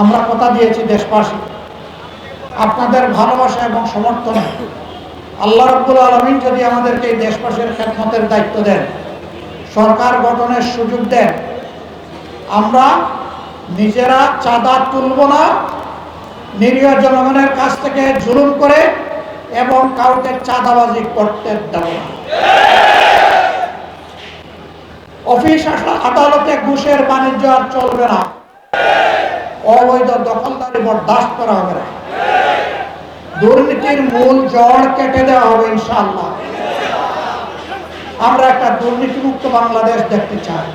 আমরা কথা দিয়েছি দেশবাসী। আপনাদের ভালোবাসা এবং সমর্থনে। আল্লাহ রব্বুল আলমিন যদি আমাদেরকে এই দেশবাসীর খেদমতের দায়িত্ব দেন, সরকার গঠনের সুযোগ দেন, আমরা নিজেরা চাঁদা তুলব না, নিরীহ জনগণের কাছ থেকে জুলুম করে এবং কাউকে চাঁদাবাজি করতে দেব না। অফিস আদালতে ঘুষের বাণিজ্য আর চলবে না। অবৈধ দখলদারি বরদাস্ত করা হবে না। দুর্নীতির মূল জড় কেটে দেওয়া হবে ইনশাআল্লাহ। আমরা একটা দুর্নীতিমুক্ত বাংলাদেশ দেখতে চাই।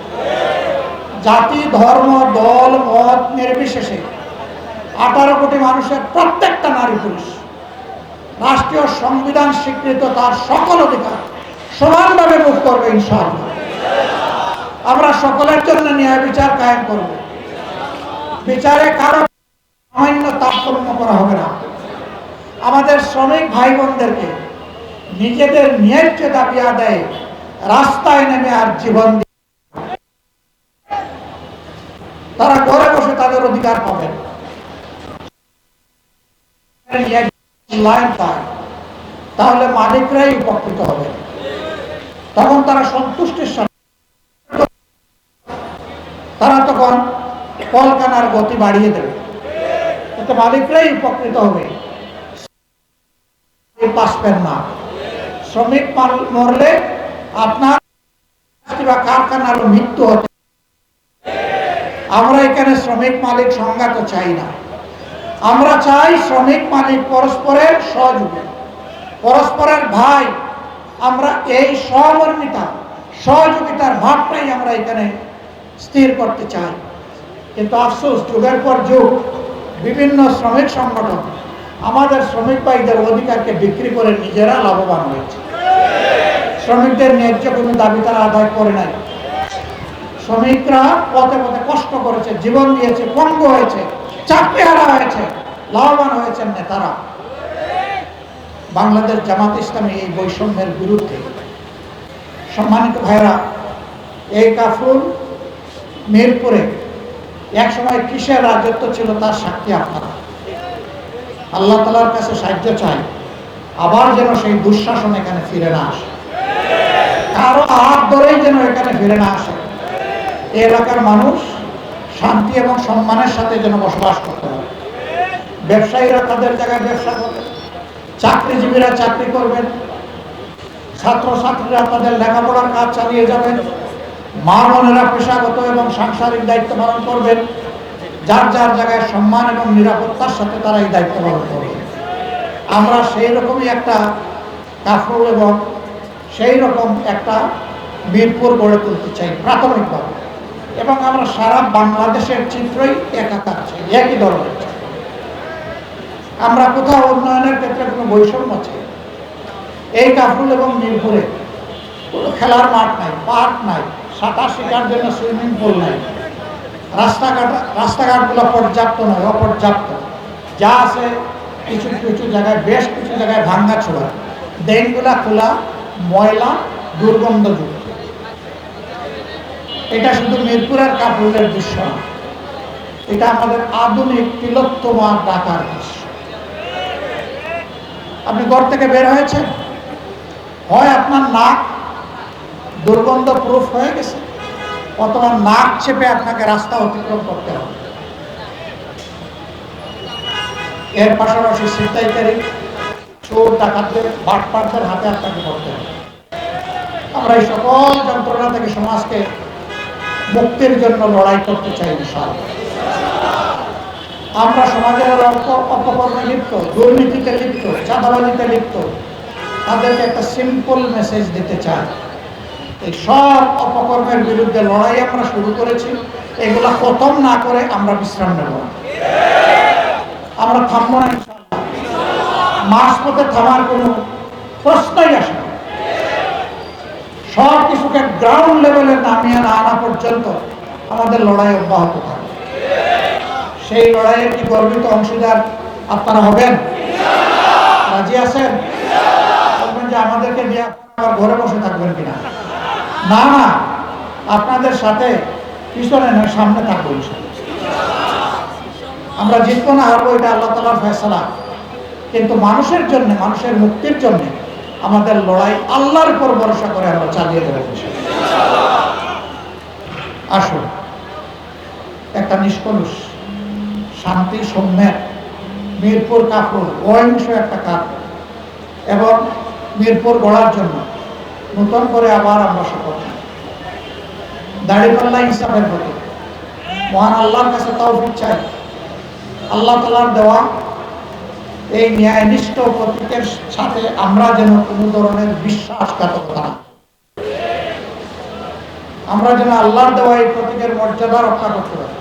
জাতি, ধর্ম, দল, মত নির্বিশেষে আঠারো কোটি মানুষের প্রত্যেকটা নারী পুরুষ রাষ্ট্রীয় সংবিধান স্বীকৃত তার সকল অধিকার সমানভাবে ভোগ করবে ইনশাআল্লাহ। আমরা সকলের জন্য ন্যায় বিচার কায়েম করব। বিচারে কারও সামান্য তারতম্য করা হবে না। আমাদের শ্রমিক ভাই বোনদেরকে নিজেদের ন্যায্য দাবি আদায়ে রাস্তায় নেমে আর জীবন তারা ঘরে বসে তাদের অধিকার পাবেন। তাহলে মালিকরাই উপকৃত হবে। তখন তারা সন্তুষ্টির সাথে তারা তখন কলকানার গতি বাড়িয়ে দেবে। এতে মালিকরাই উপকৃত হবে। বাঁচবেন না। শ্রমিক মার- মরলে আপনার বা কারখানার মৃত্যু হতে আমরা এখানে শ্রমিক মালিক সংঘাত চাই না। আমরা চাই শ্রমিক মালিক পরস্পরের সহযোগী। পরস্পরের ভাই। আমরা এই সহমর্মিতা সহযোগিতার ভাবটাই আমরা এখানে স্থির করতে চাই। কিন্তু আফসোস, যুগের পর যুগ, বিভিন্ন শ্রমিক সংগঠন আমাদের শ্রমিক ভাইদের অধিকারকে বিক্রি করে নিজেরা লাভবান হয়েছে। শ্রমিকদের ন্যায্য কোনো দাবি তারা আদায় করে নাই। শ্রমিকরা পথে পথে কষ্ট করেছে, জীবন দিয়েছে, পঙ্গ হয়েছে চাকরি হারা হয়েছে, লাভবান হয়েছেন নেতারা। বাংলাদেশ জামাত ইসলামী এই বৈষম্যের বিরুদ্ধে সম্মানিত ভাইরা এই কাফুল মিরপুরে এক সময় কিসের রাজত্ব ছিল তার সাক্ষী আপনারা। আল্লাহ তালার কাছে সাহায্য চাই, আবার যেন সেই দুঃশাসন এখানে ফিরে না আসে। কারও হাত ধরেই যেন এখানে ফিরে না আসে। এলাকার মানুষ শান্তি এবং সম্মানের সাথে যেন বসবাস করতে পারে। ব্যবসায়ীরা তাদের জায়গায় ব্যবসা করবেন চাকরিজীবীরা চাকরি করবেন, ছাত্রছাত্রীরা তাদের লেখাপড়ার কাজ চালিয়ে যাবেন। মা বোনেরা পেশাগত এবং সাংসারিক দায়িত্ব পালন করবেন। যার যার জায়গায় সম্মান এবং নিরাপত্তার সাথে তারা এই দায়িত্ব পালন করবে। আমরা সেই রকমই একটা কাফরুল এবং সেই রকম একটা বীরপুর গড়ে তুলতে চাই প্রাথমিকভাবে। এবং আমরা সারা বাংলাদেশের চিত্রই একাকার চাই, একই ধরনের আমরা কোথাও উন্নয়নের ক্ষেত্রে কোনো বৈষম্য চাই। এই কাফরুল এবং মিরপুরে কোনো খেলার মাঠ নাই, পার্ক নাই সাঁতার শেখার জন্য সুইমিং পুল নাই। রাস্তাঘাট রাস্তাঘাটগুলো পর্যাপ্ত নয়, অপর্যাপ্ত। যা আছে কিছু কিছু জায়গায়, বেশ কিছু জায়গায় ভাঙ্গা ছোড়া। ড্রেনগুলা খোলা, ময়লা, দুর্গন্ধযুক্ত। এটা শুধু মিরপুরের কাপড়ের দৃশ্য না, এটা আমাদের আধুনিক তিলোত্তমা ডাকার দৃশ্য। আপনি ঘর থেকে বের হয়েছেন? হয় আপনার নাক দুর্গন্ধ প্রুফ হয়ে গেছে। অথবা নাক চেপে আপনাকে রাস্তা অতিক্রম করতে হবে। এর পাশাপাশি ছিনতাইকারী, চোর, ডাকাতদের, বাটপাটদের হাতে আপনাকে পড়তে হবে। আমরা এই সকল যন্ত্রণা থেকে সমাজকে মুক্তির জন্য লড়াই করতে চাই বিশাল আমরা সমাজের অপ- অপকর্মে লিপ্ত, দুর্নীতিতে লিপ্ত, চাঁদাবাজিতে লিপ্ত, তাদেরকে একটা সিম্পল মেসেজ দিতে চাই। এই সব অপকর্মের বিরুদ্ধে লড়াই আমরা শুরু করেছি। এগুলা খতম না করে আমরা বিশ্রাম নেব আমরা থামবো না মাস পথে থামার কোনো প্রশ্নই আসে না। সব কিছুকে গ্রাউন্ড লেভেলে নামিয়ে না আনা পর্যন্ত আমাদের লড়াই অব্যাহত থাকবে সেই লড়াইয়ের কি গর্বিত অংশীদার আপনারা হবেন? রাজি আছেন? বলবেন যে আমাদেরকে নিয়ে ঘরে বসে থাকবেন কিনা? না না, আপনাদের সাথে পিছনে নয়, সামনে থাকব আমরা জিতবো না, হারবো, এটা আল্লাহ তালার ফেসলা কিন্তু মানুষের জন্য, মানুষের মুক্তির জন্য আমাদের লড়াই আল্লাহর উপর ভরসা করে আমরা চালিয়ে দেবো আসুন, একটা নিষ্কলুষ, শান্তি সৌম্যের মিরপুর কাপড়, অহিংস একটা কাপ এবং মিরপুর গড়ার জন্য নতুন করে আবার আমরা শপথ। দাড়িপাল্লা ইনসাফের প্রতি মহান আল্লাহর কাছে তাও চাই। আল্লাহ তালার দেওয়া এই ন্যায়নিষ্ঠ প্রতীকের সাথে আমরা যেন কোনো ধরনের বিশ্বাসঘাতকতা না আমরা যেন আল্লাহর দেওয়া এই প্রতীকের মর্যাদা রক্ষা করতে পারি।